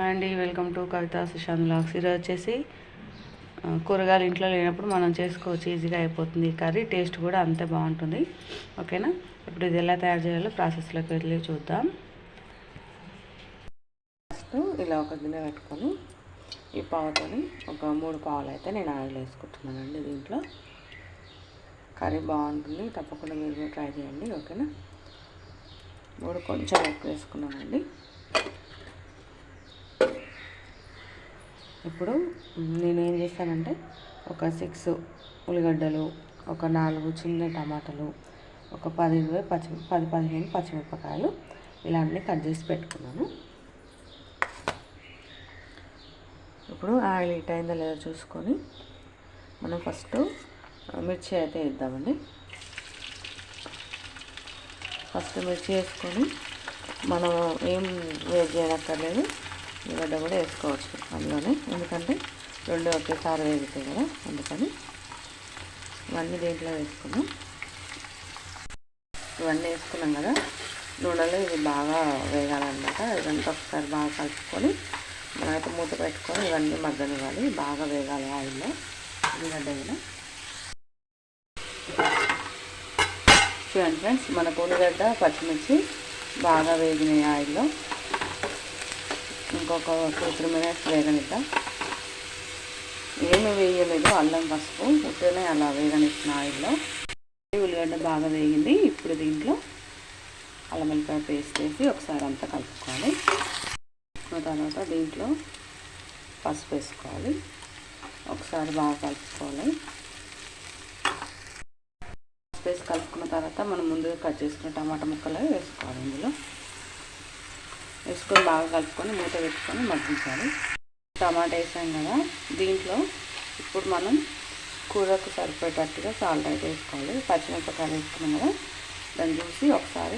Hi అండి welcome to Kavitha Sushanth blogs. ఈరోజు వచ్చేసి కూరగాయలు ఇంట్లో లేనప్పుడు మనం చేసుకోవచ్చు ఈజీగా అయిపోతుంది కర్రీ. టేస్ట్ కూడా అంతే బాగుంటుంది. ఓకేనా? ఇప్పుడు ఇది ఎలా తయారు చేయాలో ప్రాసెస్లోకి వెళ్ళి చూద్దాం. ఫస్ట్ ఇలా ఒక గిన్నె పెట్టుకొని ఈ పావుతోని ఒక మూడు పావులు అయితే నేను ఆయిల్ వేసుకుంటున్నానండి దీంట్లో. కర్రీ బాగుంటుంది తప్పకుండా మీరు కూడా ట్రై చేయండి ఓకేనా? మూడు కొంచెం ఎక్కువ వేసుకున్నానండి. ఇప్పుడు నేను ఏం చేస్తానంటే ఒక సిక్స్ ఉల్లిగడ్డలు ఒక నాలుగు చిన్న టమాటాలు ఒక పది ఇరవై పచ్చి పది పదిహేను పచ్చిమిరపకాయలు ఇలా అన్నీ కట్ చేసి పెట్టుకున్నాను. ఇప్పుడు ఆయిల్ హీట్ అయిందో లేదో చూసుకొని మనం ఫస్ట్ మిర్చి అయితే వేద్దామండి. ఫస్ట్ మిర్చి వేసుకొని మనం ఏం వేట్ చేయనక్కర్లేదు ఉల్లిగడ్డ కూడా వేసుకోవచ్చు అందులోనే. ఎందుకంటే రెండు ఒకేసారి వేగుతాయి కదా అందుకని ఇవన్నీ దీంట్లో వేసుకున్నాం. ఇవన్నీ వేసుకున్నాం కదా నూనెలో ఇది బాగా వేగాలన్నమాట. ఇదంతా ఒకసారి బాగా కలుపుకొని మనమైతే మూత పెట్టుకొని ఇవన్నీ మగ్గనివ్వాలి. బాగా వేగాలి ఆయిల్లో ఉల్లిగడ్డ కూడా చూడండి ఫ్రెండ్స్ మన ఉల్లిగడ్డ పచ్చిమిర్చి బాగా వేగినాయి ఆయిల్లో. ఇంకొక టూ త్రీ మినిట్స్ వేగనిద్దాం? ఏమి వేయలేదు అల్లం పసుపు ఉట్టనే అలా వేగనిస్తున్న ఆయిల్లో. ఉల్లిగడ్డ బాగా వేగింది ఇప్పుడు దీంట్లో అల్లం వెల్లిపాయ పేస్ట్ వేసి ఒకసారి అంతా కలుపుకోవాలి. తర్వాత దీంట్లో పసుపు వేసుకోవాలి. ఒకసారి బాగా కలుపుకోవాలి. వేసి కలుపుకున్న తర్వాత మనం ముందుగా కట్ చేసుకున్న టమాటా ముక్కలు వేసుకోవాలి ఇందులో. వేసుకొని బాగా కలుపుకొని మూత పెట్టుకొని మగ్గించాలి. టమాటా వేసాం కదా దీంట్లో ఇప్పుడు మనం కూరకు సరిపోయేటట్టుగా సాల్ట్ అయితే వేసుకోవాలి. పచ్చిమిరపకాయలు వేసుకున్నాం కదా దాన్ని చూసి ఒకసారి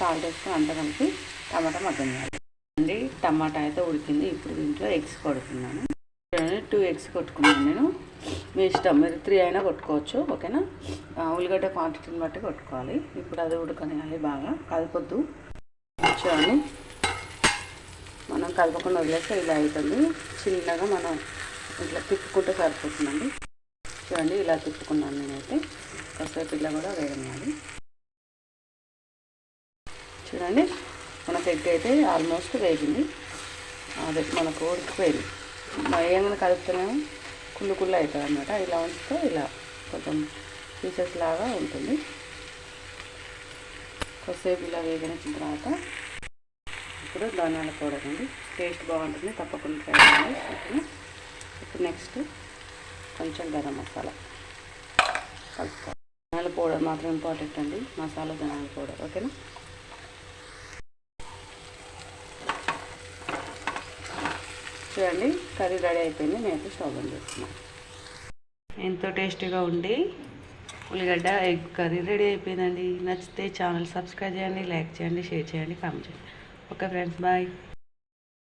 సాల్ట్ వేసుకొని అంత కలిపి టమాటా మగ్గనియాలి. అండి టమాటా అయితే ఉడికింది. ఇప్పుడు దీంట్లో ఎగ్స్ కొడుతున్నాను. టూ ఎగ్స్ కొట్టుకున్నాను నేను. మీ ఇష్టం మీరు త్రీ అయినా కొట్టుకోవచ్చు ఓకేనా? ఉల్లిగడ్డ క్వాంటిటీని బట్టి కొట్టుకోవాలి. ఇప్పుడు అది ఉడకనియాలి బాగా కలపొద్దు చూడండి కలపకుండా వదిలేస్తే ఇలా అవుతుంది. చిన్నగా మనం ఇట్లా తిప్పుకుంటే సరిపోతుందండి. చూడండి ఇలా తిప్పుకున్నాను నేనైతే. కాసేపు ఇలా కూడా వేగనియాలి చూడండి మనకు ఎగ్ అయితే ఆల్మోస్ట్ వేగింది. అదే మనకు ఉడికిపోయింది. ఏమైనా కలుపుతున్నాము కుళ్ళు కుళ్ళు అవుతుంది అనమాట ఇలా ఉంచితే ఇలా కొంచెం పీసెస్ లాగా ఉంటుంది. కొద్దిసేపు ఇలా వేగిన తర్వాత పౌడర్ ధనియాల పౌడర్ అండి. టేస్ట్ బాగుంటుంది తప్పకుండా ట్రై చేయండి. ఓకేనా ఇప్పుడు నెక్స్ట్ కొంచెం గరం మసాలా కలుపుకోవాలి. ధనియాల పౌడర్ మాత్రం ఇంపార్టెంట్ అండి. మసాలా ధనియాల పౌడర్ ఓకేనా? చూడండి కర్రీ రెడీ అయిపోయింది. నేను స్టవ్ ఆన్ చేస్తున్నాను ఎంతో టేస్టీగా ఉండి ఉల్లిగడ్డ ఎగ్ కర్రీ రెడీ అయిపోయిందండి. నచ్చితే ఛానల్ సబ్స్క్రైబ్ చేయండి లైక్ చేయండి షేర్ చేయండి కామెంట్ చేయండి. Okay friends bye